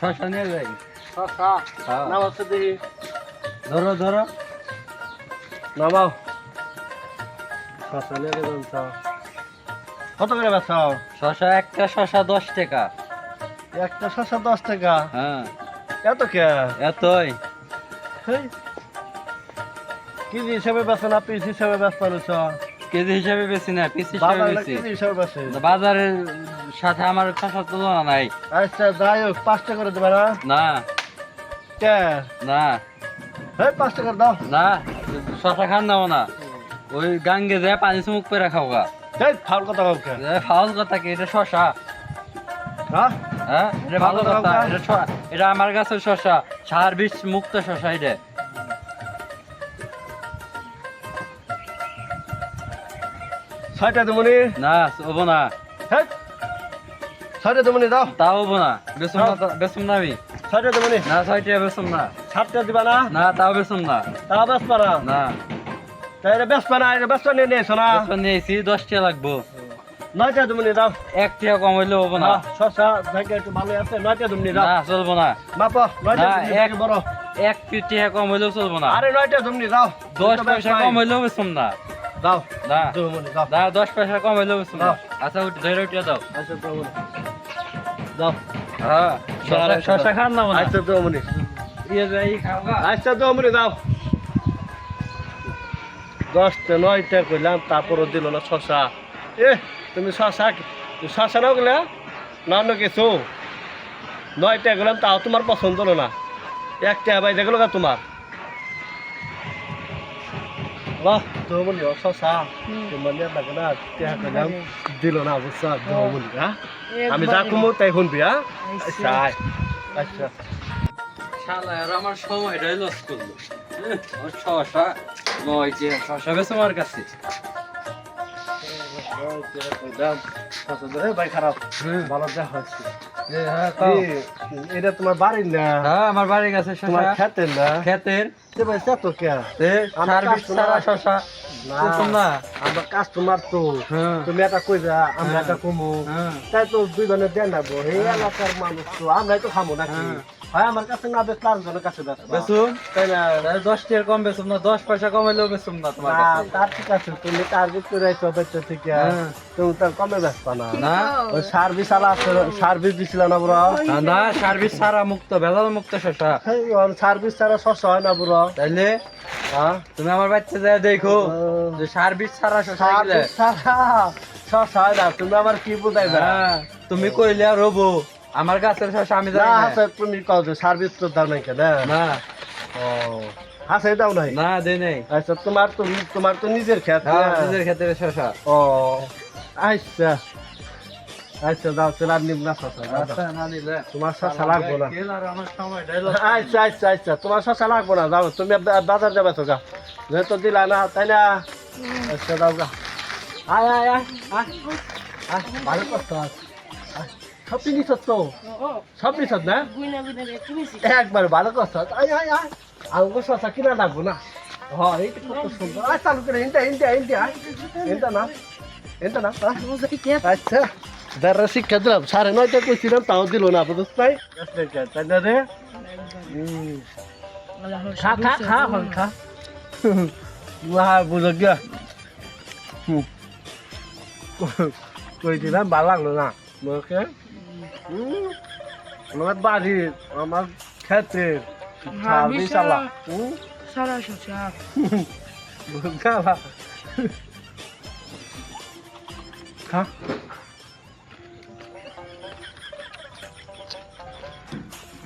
শশা নিয়ে যাই। শশা হ্যাঁ। দেখি ধরো ধরো। নামাও। শশা নিয়ে গেলাম কত করে বেচাও শশা একটা শশা দশ টাকা। একটা শশা দশ টাকা? হ্যাঁ। এত কে? এতই। কেজি হিসাবে বেচো না পিস হিসাবে বেচ পারছ কেজি হিসাবে বেশি না পিস হিসাবে বাজারে বেশি। বাজারের সাথে আমার শশার তুলনা নাই আচ্ছা যাই হোক পাঁচ টাকা করে দেবে না? না। কে? না। হ্যাঁ পাঁচ টাকা দাও। না শশা খান দাও না। ওই গাঙ্গে যায় পানি চুমুক করে খাও গা। ফাউল কথা কাউকে ফাউল কথা কি? এটা শশা। হ্যাঁ? হ্যাঁ? এটা ভালো কথা। এটা এটা আমার গাছের শশা। সার বিষ মুক্ত শশা এটা। ছয়টা দেবনি না? হব না। হ্যাঁ ছয়টা দেবনি দাও। তাও হব না। বেসম না বেসম না আমি ছয়টা দেবনি না ছয়টা বেসম না। সাতটা দিবা না? না তাও বেসম না। তা বেচ পারা না। তা এটা বেচ পারা এটা বেচ নিয়ে নিয়েছো না? বেসম নিয়েছি দশ টাকা লাগবো। নয়টা দেবনি দাও। এক টাকা কম হইলে হব না। শশা জায়গা একটু ভালো আছে নয়টা দেবনি দাও। না চলবো না। মাপ নয়টা এক- থেকে বড়। এক টাকা কম হইলেও চলবো না। আরে নয়টা দেবনি দাও। দশ পয়সা কম। হইলেও বেসম না। দাও দাও না দশ পয়সা কম দাও। আচ্ছা উঠ ধরে উঠিয়ে দাও আচ্ছা দাও হ্যাঁ শশা- শশা খান না হয়। আচ্ছা ইয়ে। আচ্ছা দাও দশটা নয়টা কইলাম তারপরও দিল না শশা। এ তুমি শশা শশা নাও গেলে না অন্য কিছু। নয়টা গেলাম তাও তোমার পছন্দ হলো না। একটা বাইরে গেল তোমার। বাহ না কইলাম দিল হ্যাঁ আমি যা কমো তাই শুনবি হ্যাঁ আচ্ছা আচ্ছা শালা আর আমার সময়টাই লস করল শশা নয় যে শশা বেছে আমার কাছে ভাই খারাপ হুম। ভালো দেখা হ্যাঁ, এটা তোমার বাড়ির না হ্যাঁ আমার বাড়ি গেছে তোমার শশা খেতের না ভাই তো কে আমার সার শশা। না। বুঝছ না। আমরা কাস্টমার তো। হ্যাঁ। তুমি এটা কইরা আমরা হ্যাঁ। এটা কমু। হ্যাঁ। তাই তো দুইজনে দেন নাবো এই এলাকার মানুষ তো আমরাই তো খামো নাকি? হ্যাঁ। হয় আমার কাছে না বেশ আরেকজনের কাছে বেশ বেসুম তাই না? তাহলে দশ টাকা কম বেসুম না দশ পয়সা কম হইলেও বেসুম না তোমার না, তার ঠিক আছে তুমি টার্গেট করে আইছো বেচতে থেকে। হ্যাঁ। তুমি তো কমে বেচবা না। না? ওই সার্ভিস আলা সার্ভিস দিছিল না বুড়ো? না, না সার ছাড়া মুক্ত ভেজাল মুক্ত শশা। সার্ভিস ছাড়া সস্তা হয় না বুড়ো। তাইলে হ্যাঁ তুমি আমার বাচ্চা যায় দেখো যে ছাড়া শশা সার্ভিস ছাড়া সস্তা তুমি আমার কি বুঝাইবা? হ্যাঁ, তুমি কইলে আর হব। আমার গাছের শশা আমি জানি না তুমি কও যে সার্ভিস তো দাও নাই কেন? না। ও হাসে দাও নাই? না দে নেই। আচ্ছা তোমার তো তোমার তো নিজের খেত হ্যাঁ, না? নিজের ক্ষেতের শশা। ও আচ্ছা। আচ্ছা দাও তোর আর নিব না। আচ্ছা, তোমার শশা লাগবো না। আচ্ছা আচ্ছা আচ্ছা তোমার শশা লাগবো না যাও তুমি বাজার যাবে তো গা যেহেতু দিলা না তাই না? আচ্ছা দাও গা আয় আয় আয় ভালো করতে সব নিছ তো। সব নিছ না? একবার ভালো করছ আয় আয় আয়। শশা কিনা লাগবো না। হ্যাঁ এইটা কত সুন্দর। আয় চালু করে ইন্টা ইন্টা ইন্টা ইন্টা না ইন্টা না। আচ্ছা। দাঁড়া শিক্ষা দিলাম সাড়ে নয়টা কইছিলাম তাও দিল না বুঝছ তাই তাই না রে খা খা খা হন খা উহা বুঝো গিয়া হুম। কই দিলাম ভালো লাগল না ওকে আমার বাড়ি আমার খেতে হ্যাঁ, বিশালা। সারা খা